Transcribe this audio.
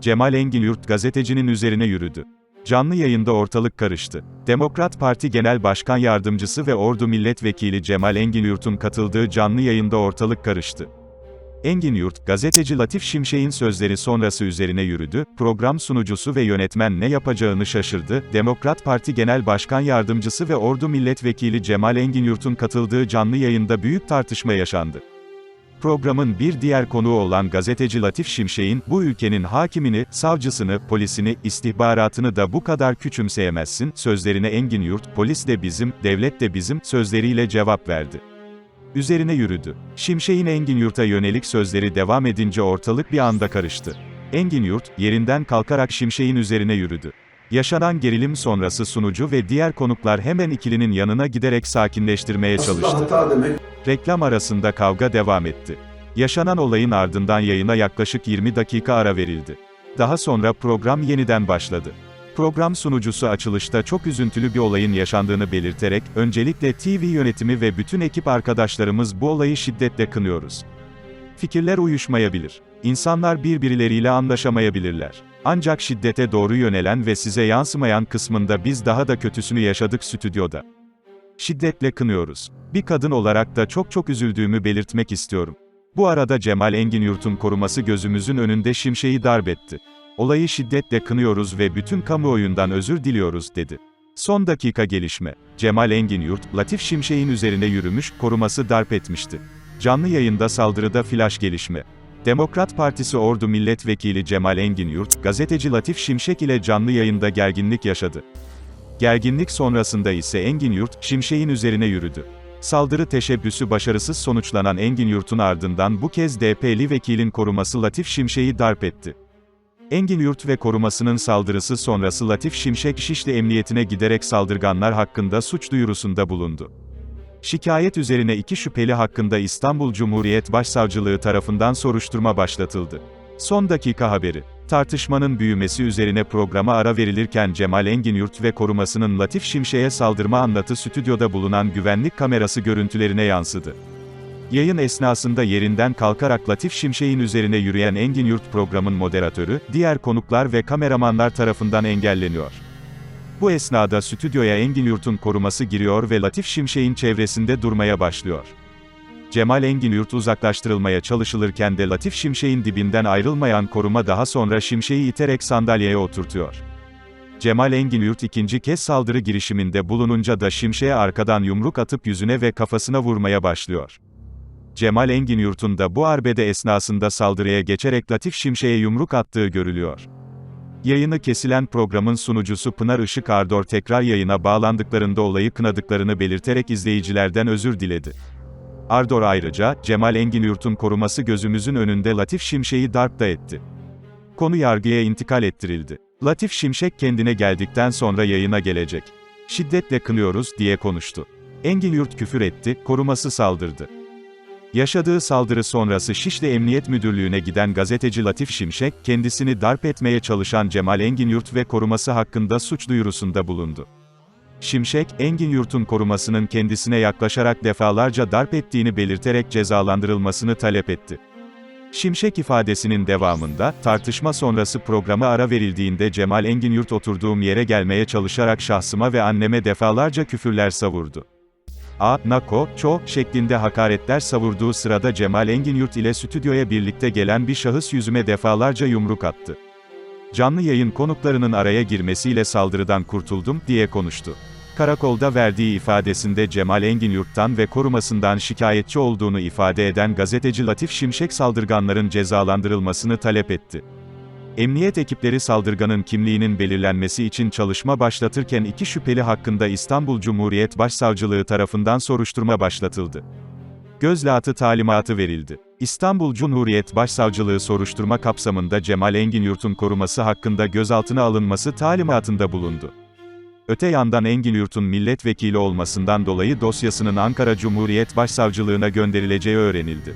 Cemal Enginyurt gazetecinin üzerine yürüdü. Canlı yayında ortalık karıştı. Demokrat Parti Genel Başkan Yardımcısı ve Ordu Milletvekili Cemal Enginyurt'un katıldığı canlı yayında ortalık karıştı. Enginyurt, gazeteci Latif Şimşek'in sözleri sonrası üzerine yürüdü, program sunucusu ve yönetmen ne yapacağını şaşırdı, Demokrat Parti Genel Başkan Yardımcısı ve Ordu Milletvekili Cemal Enginyurt'un katıldığı canlı yayında büyük tartışma yaşandı. Programın bir diğer konuğu olan gazeteci Latif Şimşek'in, bu ülkenin hakimini, savcısını, polisini, istihbaratını da bu kadar küçümseyemezsin, sözlerine Engin Yurt, polis de bizim, devlet de bizim, sözleriyle cevap verdi. Üzerine yürüdü. Şimşek'in Engin Yurt'a yönelik sözleri devam edince ortalık bir anda karıştı. Engin Yurt, yerinden kalkarak Şimşek'in üzerine yürüdü. Yaşanan gerilim sonrası sunucu ve diğer konuklar hemen ikilinin yanına giderek sakinleştirmeye Aslında çalıştı. hata demek Reklam arasında kavga devam etti. Yaşanan olayın ardından yayına yaklaşık 20 dakika ara verildi. Daha sonra program yeniden başladı. Program sunucusu açılışta çok üzüntülü bir olayın yaşandığını belirterek, öncelikle TV yönetimi ve bütün ekip arkadaşlarımız bu olayı şiddetle kınıyoruz. Fikirler uyuşmayabilir. İnsanlar birbirleriyle anlaşamayabilirler. Ancak şiddete doğru yönelen ve size yansımayan kısmında biz daha da kötüsünü yaşadık stüdyoda. Şiddetle kınıyoruz. Bir kadın olarak da çok çok üzüldüğümü belirtmek istiyorum. Bu arada Cemal Enginyurt'un koruması gözümüzün önünde şimşeği darbetti. Olayı şiddetle kınıyoruz ve bütün kamuoyundan özür diliyoruz dedi. Son dakika gelişme. Cemal Enginyurt, Latif Şimşek'in üzerine yürümüş, koruması darp etmişti. Canlı yayında saldırıda flash gelişme. Demokrat Partisi Ordu Milletvekili Cemal Enginyurt, gazeteci Latif Şimşek ile canlı yayında gerginlik yaşadı. Gerginlik sonrasında ise Engin Yurt, Şimşek'in üzerine yürüdü. Saldırı teşebbüsü başarısız sonuçlanan Engin Yurt'un ardından bu kez DP'li vekilin koruması Latif Şimşek'i darp etti. Engin Yurt ve korumasının saldırısı sonrası Latif Şimşek Şişli Emniyetine giderek saldırganlar hakkında suç duyurusunda bulundu. Şikayet üzerine iki şüpheli hakkında İstanbul Cumhuriyet Başsavcılığı tarafından soruşturma başlatıldı. Son dakika haberi. Tartışmanın büyümesi üzerine programa ara verilirken Cemal Enginyurt ve korumasının Latif Şimşek'e saldırma anlatı stüdyoda bulunan güvenlik kamerası görüntülerine yansıdı. Yayın esnasında yerinden kalkarak Latif Şimşek'in üzerine yürüyen Engin Yurt programın moderatörü, diğer konuklar ve kameramanlar tarafından engelleniyor. Bu esnada stüdyoya Engin Yurt'un koruması giriyor ve Latif Şimşek'in çevresinde durmaya başlıyor. Cemal Enginyurt uzaklaştırılmaya çalışılırken de Latif Şimşek'in dibinden ayrılmayan koruma daha sonra Şimşek'i iterek sandalyeye oturtuyor. Cemal Enginyurt ikinci kez saldırı girişiminde bulununca da Şimşek'e arkadan yumruk atıp yüzüne ve kafasına vurmaya başlıyor. Cemal Enginyurt'un da bu arbede esnasında saldırıya geçerek Latif Şimşek'e yumruk attığı görülüyor. Yayını kesilen programın sunucusu Pınar Işık Ardor tekrar yayına bağlandıklarında olayı kınadıklarını belirterek izleyicilerden özür diledi. Ardor ayrıca, Cemal Enginyurt'un koruması gözümüzün önünde Latif Şimşek'i darp da etti. Konu yargıya intikal ettirildi. Latif Şimşek kendine geldikten sonra yayına gelecek. Şiddetle kınıyoruz, diye konuştu. Enginyurt küfür etti, koruması saldırdı. Yaşadığı saldırı sonrası Şişli Emniyet Müdürlüğü'ne giden gazeteci Latif Şimşek, kendisini darp etmeye çalışan Cemal Enginyurt ve koruması hakkında suç duyurusunda bulundu. Şimşek, Engin Yurt'un korumasının kendisine yaklaşarak defalarca darp ettiğini belirterek cezalandırılmasını talep etti. Şimşek ifadesinin devamında, tartışma sonrası programa ara verildiğinde Cemal Engin Yurt oturduğum yere gelmeye çalışarak şahsıma ve anneme defalarca küfürler savurdu. A, Nako, Ço, şeklinde hakaretler savurduğu sırada Cemal Engin Yurt ile stüdyoya birlikte gelen bir şahıs yüzüme defalarca yumruk attı. Canlı yayın konuklarının araya girmesiyle saldırıdan kurtuldum, diye konuştu. Karakolda verdiği ifadesinde Cemal Engin Yurt'tan ve korumasından şikayetçi olduğunu ifade eden gazeteci Latif Şimşek saldırganların cezalandırılmasını talep etti. Emniyet ekipleri saldırganın kimliğinin belirlenmesi için çalışma başlatırken iki şüpheli hakkında İstanbul Cumhuriyet Başsavcılığı tarafından soruşturma başlatıldı. Gözlatı talimatı verildi. İstanbul Cumhuriyet Başsavcılığı soruşturma kapsamında Cemal Engin Yurt'un koruması hakkında gözaltına alınması talimatında bulundu. Öte yandan Engin Yurt'un milletvekili olmasından dolayı dosyasının Ankara Cumhuriyet Başsavcılığına gönderileceği öğrenildi.